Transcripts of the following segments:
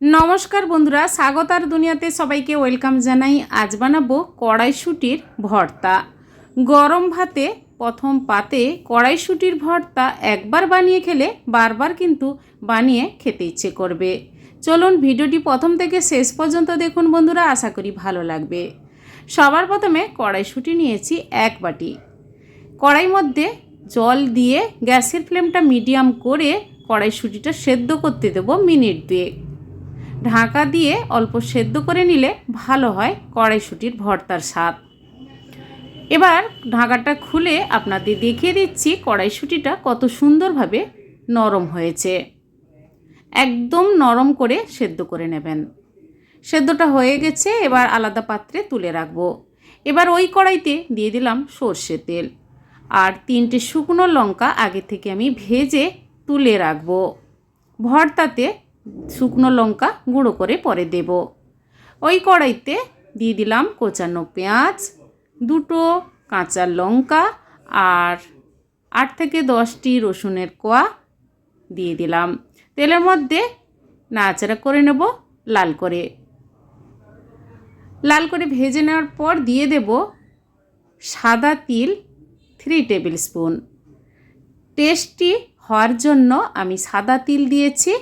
নমস্কার বন্ধুরা, স্বাগতার দুনিয়াতে সবাইকে ওয়েলকাম জানাই। আজ বানাবো কড়াইশুটির ভর্তা। গরম ভাতে প্রথম পাতে কড়াইশুটির ভর্তা একবার বানিয়ে খেলে বারবার কিন্তু বানিয়ে খেতে ইচ্ছে করবে। চলুন ভিডিওটি প্রথম থেকে শেষ পর্যন্ত দেখুন বন্ধুরা, আশা করি ভালো লাগবে। সবার প্রথমে কড়াইশুটি নিয়েছি এক বাটি। কড়াই মধ্যে জল দিয়ে গ্যাসের ফ্লেমটা মিডিয়াম করে কড়াইশুটিটা সেদ্ধ করতে দেবো মিনিট দুয়েক। ঢাকা দিয়ে অল্প সেদ্ধ করে নিলে ভালো হয় কড়াইশুটির ভর্তার স্বাদ। এবার ঢাকাটা খুলে আপনাদের দেখিয়ে দিচ্ছি কড়াইশুটিটা কত সুন্দরভাবে নরম হয়েছে। একদম নরম করে সেদ্ধ করে নেবেন। সেদ্ধটা হয়ে গেছে, এবার আলাদা পাত্রে তুলে রাখব। এবার ওই কড়াইতে দিয়ে দিলাম সর্ষে তেল। আর তিনটে শুকনো লঙ্কা আগে থেকে আমি ভেজে তুলে রাখব। ভর্তাতে শুকনো লঙ্কা গুঁড়ো করে পরে দেব। ওই কড়াইতে দিয়ে দিলাম কোচানো পেঁয়াজ, দুটো কাঁচা লঙ্কা আর আট থেকে দশটি রসুনের কোয়া দিয়ে দিলাম। তেলের মধ্যে নাড়াচাড়া করে নেব লাল করে। লাল করে ভেজে নেওয়ার পর দিয়ে দেব সাদা তিল থ্রি টেবিল স্পুন টেস্টি হওয়ার জন্য আমি সাদা তিল দিয়েছি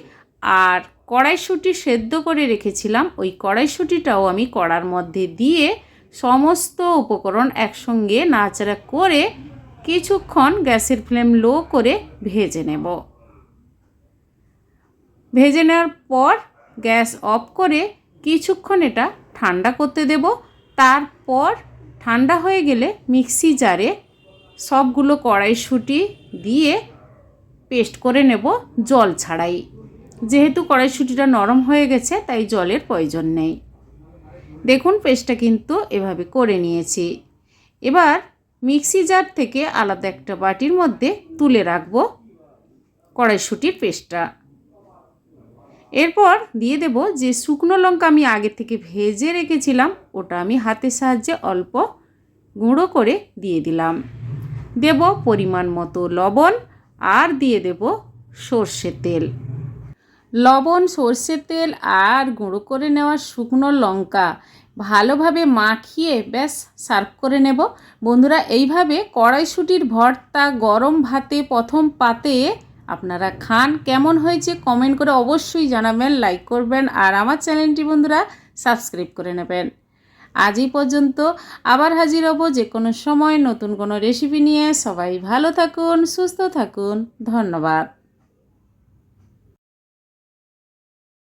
আর কড়াইশুঁটি সেদ্ধ করে রেখেছিলাম। ওই কড়াইশুঁটিটাও আমি কড়ার মধ্যে দিয়ে সমস্ত উপকরণ একসঙ্গে নাড়াচাড়া করে কিছুক্ষণ গ্যাসের ফ্লেম লো করে ভেজে নেব। ভেজে নেওয়ার পর গ্যাস অফ করে কিছুক্ষণ এটা ঠান্ডা করতে দেব। তারপর ঠান্ডা হয়ে গেলে মিক্সি জারে সবগুলো কড়াইশুঁটি দিয়ে পেস্ট করে নেব জল ছাড়াই। যেহেতু কড়াইশুঁটিটা নরম হয়ে গেছে, তাই জলের প্রয়োজন নেই। দেখুন, পেস্টটা কিন্তু এভাবে করে নিয়েছি। এবার মিক্সি জার থেকে আলাদা একটা বাটির মধ্যে তুলে রাখব কড়াইশুঁটির পেস্টটা। এরপর দিয়ে দেব যে শুকনো লঙ্কা আমি আগে থেকে ভেজে রেখেছিলাম, ওটা আমি হাতের সাহায্যে অল্প গুঁড়ো করে দিয়ে দিলাম। দেব পরিমাণ মতো লবণ আর দিয়ে দেব সর্ষে তেল। লবণ, সর্ষের তেল আর গুঁড়ো করে নেওয়া শুকনো লঙ্কা ভালোভাবে মাখিয়ে ব্যাস সার্ভ করে নেব। বন্ধুরা, এইভাবে কড়াইশুটির ভর্তা গরম ভাতে প্রথম পাতে আপনারা খান। কেমন হয়েছে কমেন্ট করে অবশ্যই জানাবেন লাইক করবেন আর আমার চ্যানেলটি বন্ধুরা সাবস্ক্রাইব করে নেবেন। আজই পর্যন্ত আবার হাজির হব যে কোনো সময় নতুন কোনো রেসিপি নিয়ে। সবাই ভালো থাকুন, সুস্থ থাকুন। ধন্যবাদ।